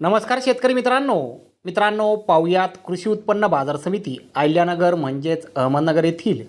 नमस्कार शेतकरी मित्रांनो. मित्रांनो पाहुयात कृषी उत्पन्न बाजार समिती आयल्यानगर म्हणजेच अहमदनगर येथील.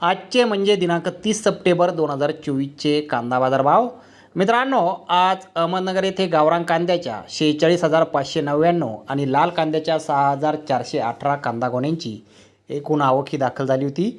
आजचे म्हणजे दिनांक तीस सप्टेंबर दोन हजार चोवीसचे कांदा बाजार भाव मित्रांनो आज अहमदनगर येथे गावरान कांद्याच्या शेहेचाळीस हजार पाचशे नव्याण्णव आणि लाल कांद्याच्या सहा हजार चारशे अठरा कांदा गोण्यांची एकूण आवक ही दाखल झाली होती.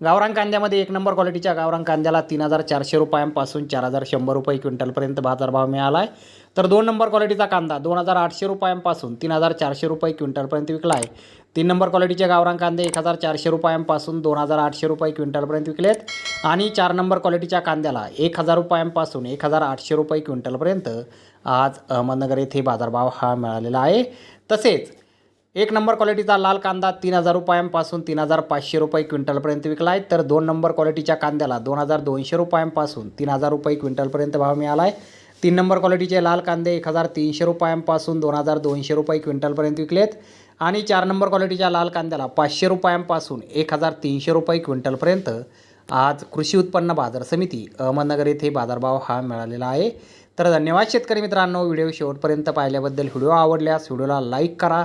गावरान कांद्यामध्ये एक नंबर क्वालिटीच्या गावरान कांद्याला तीन हजार चारशे रुपयांपासून चार हजार शंभर रुपये क्विंटलपर्यंत बाजारभाव मिळाला आहे तर दोन नंबर क्वालिटीचा कांदा दोन हजार आठशे रुपयांपासून तीन हजार चारशे रुपये क्विंटलपर्यंत विकला आहे तीन नंबर क्वालिटीचे गावरान कांदे एक हजार चारशे रुपयांपासून दोन हजार आठशे रुपये क्विंटलपर्यंत विकलेत. आणि चार नंबर क्वालिटीच्या कांद्याला एक हजार रुपयांपासून एक हजार आठशे रुपये क्विंटलपर्यंत आज अहमदनगर येथे बाजारभाव हा मिळालेला आहे. तसेच एक नंबर क्वालिटीचा लाल कांदा तीन हजार रुपयांपासून तीन हजार पाचशे रुपये क्विंटलपर्यंत विकला आहे. तर दोन नंबर क्वालिटीच्या कांद्याला दोन हजार दोनशे रुपयांपासून तीन हजार रुपये क्विंटलपर्यंत भाव मिळाला आहे. तीन नंबर क्वालिटीचे लाल कांदे एक हजार तीनशे रुपयांपासून दोन हजार दोनशे रुपये क्विंटलपर्यंत विकलेत. आणि चार नंबर क्वालिटीच्या लाल कांद्याला पाचशे रुपयांपासून एक हजार तीनशे रुपये क्विंटलपर्यंत आज कृषी उत्पन्न बाजार समिती अहमदनगर येथे बाजारभाव हा मिळालेला आहे. तर धन्यवाद शेतकरी मित्रांनो व्हिडिओ शेवटपर्यंत पाहिल्याबद्दल व्हिडिओ आवडल्यास व्हिडिओला लाईक करा.